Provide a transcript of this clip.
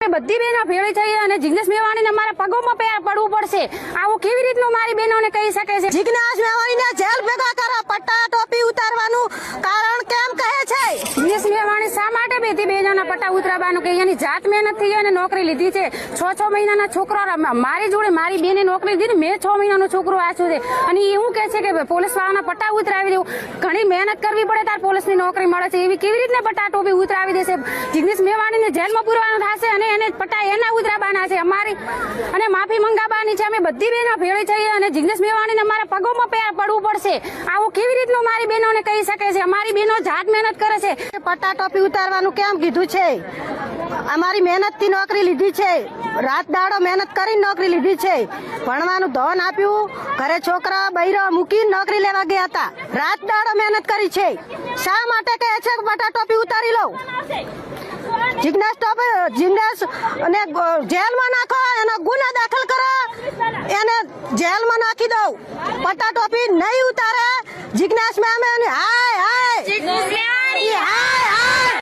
બધી બહેનો ભેળી થઈ અને જિગ્નેશ મેવાણીને મારા પગોમાં પે- પડવું પડશે. આવું કેવી રીતનું મારી બહેનોને કહી શકે છે? જિજ્ઞાસ મેવાણીને જેલ ભેગા કરો પટ્ટા ટોપી ઉતારવાનું કારણ કેમ કહે છે? જિગ્નેશ મેવાણી શા થી બે જણા પટ્ટા ઉતરાવવાનું કે એની જાત મહેનત થઈ એને નોકરી લીધી છે. છ છ મહિનાના છોકરો મારી જોડે મારી બેને નોકરી લીધી મેં છ મહિનાનો છોકરો આછું છે. અને એવું કહે છે કે પોલીસ વાળાના પટ્ટા ઉતરાવી દેવું. ઘણી મહેનત કરવી પડે તાર પોલીસની નોકરી મળે છે. એવી કેવી રીતના પટ્ટા ટોપી ઉતરાવી દેશે? જિગ્નેશ મેવાણીને જેલમાં પૂરવાનું થશે અને એને પટ્ટા એના ઉતરાવવાના છે. અમારી અને માફી મંગાવવાની છે. અમે બધી બહેનો ભેળી થઈએ અને જિગ્નેશ મેવાણીને મારા પગોમાં પડવું પડશે. આવું કેવી રીતનું મારી બહેનોને કહી શકે છે? અમારી બહેનો જાત મહેનત કરે છે. પટ્ટા ટોપી ઉતારવાનું કેમ કીધું છે? અમારી મહેનતથી નોકરી લીધી છે. રાત દાડો મહેનત કરીને નોકરી લીધી છે. ભણવાનું ધન આપ્યું. ઘરે છોકરા બૈરો મૂકીને નોકરી લેવા ગયા હતા. રાત દાડો મહેનત કરી છે. શા માટે કહે છે બટા ટોપી ઉતારી લઉં? જિજ્ઞાસ ટોપી જિજ્ઞાસ અને જેલમાં નાખો, એનો ગુના દાખલ કરો. એને જેલમાં નાખી દઉં. પટ્ટા ટોપી નહીં ઉતારે. જિજ્ઞાસ મેમ હાય